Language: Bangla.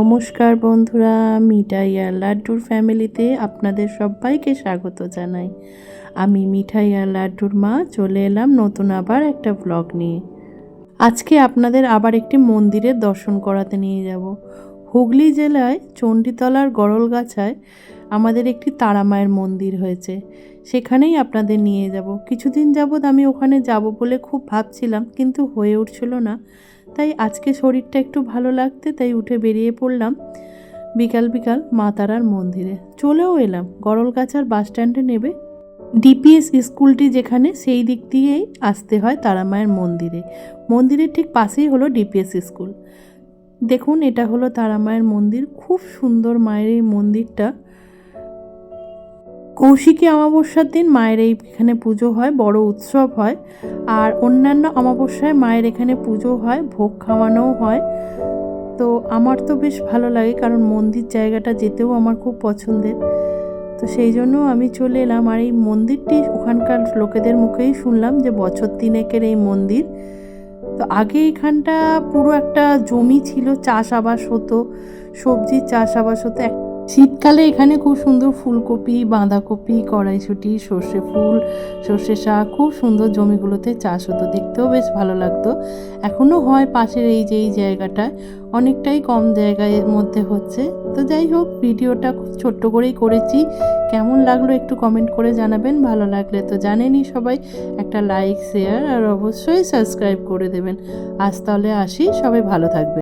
নমস্কার বন্ধুরা, মিঠাই আর লাড্ডুর ফ্যামিলিতে আপনাদের সবাইকে স্বাগত জানাই। আমি মিঠাই আর লাড্ডুর মা, চলে এলাম নতুন আবার একটা ব্লগ নিয়ে। আজকে আপনাদের আবার একটি মন্দিরের দর্শন করাতে নিয়ে যাব। হুগলি জেলায় চণ্ডীতলার গড়লগাছায় আমাদের একটি তারামায়ের মন্দির হয়েছে। সেখানেই আপনাদের নিয়ে যাব। কিছুদিন যাবৎ আমি ওখানে যাব বলে খুব ভাবছিলাম, কিন্তু হয়ে উঠছিল না। তাই আজকে শরীরটা একটু ভালো লাগতে তাই উঠে বেরিয়ে পড়লাম বিকাল বিকাল মা তারার মন্দিরে। চলেও এলাম। গড়লগাছার বাস স্ট্যান্ডে নেবে। ডিপিএস স্কুলটি যেখানে সেই দিক দিয়েই আসতে হয় তারামায়ের মন্দিরে। মন্দিরের ঠিক পাশেই হলো ডিপিএস স্কুল। দেখুন, এটা হলো তারামায়ের মন্দির। খুব সুন্দর মায়ের এই মন্দিরটা। কৌশিকী অমাবস্যার দিন মায়ের এইখানে পুজো হয়, বড় উৎসব হয়। আর অন্যান্য অমাবস্যায় মায়ের এখানে পুজো হয়, ভোগ খাওয়ানোও হয়। তো আমার তো বেশ ভালো লাগে, কারণ মন্দির জায়গাটা যেতেও আমার খুব পছন্দের। তো সেই জন্য আমি চলে এলাম। আর এই মন্দিরটি ওখানকার লোকেদের মুখেই শুনলাম যে বছর তিনেকের এই মন্দির। তো আগে এখানটা পুরো একটা জমি ছিল, চাষাবাস হতো, সবজির চাষাবাস হতো শীতকালে এখানে খুব সুন্দর ফুলকপি, বাঁধাকপি, কড়াইশুঁটি, সর্ষে ফুল, সর্ষে শাক, খুব সুন্দর জমিগুলোতে চাষ হতো। দেখতেও বেশ ভালো লাগতো। এখনও হয় পাশের এই যে এই জায়গাটায়। অনেকটাই কম জায়গার মধ্যে হচ্ছে। তো যাই হোক, ভিডিওটা খুব ছোট্ট করেই করেছি। কেমন লাগল একটু কমেন্ট করে জানাবেন। ভালো লাগলে তো জানেনই সবাই। একটা লাইক শেয়ার আর অবশ্যই সাবস্ক্রাইব করে দেবেন। আজ তাহলে আসি। সবাই ভালো থাকবে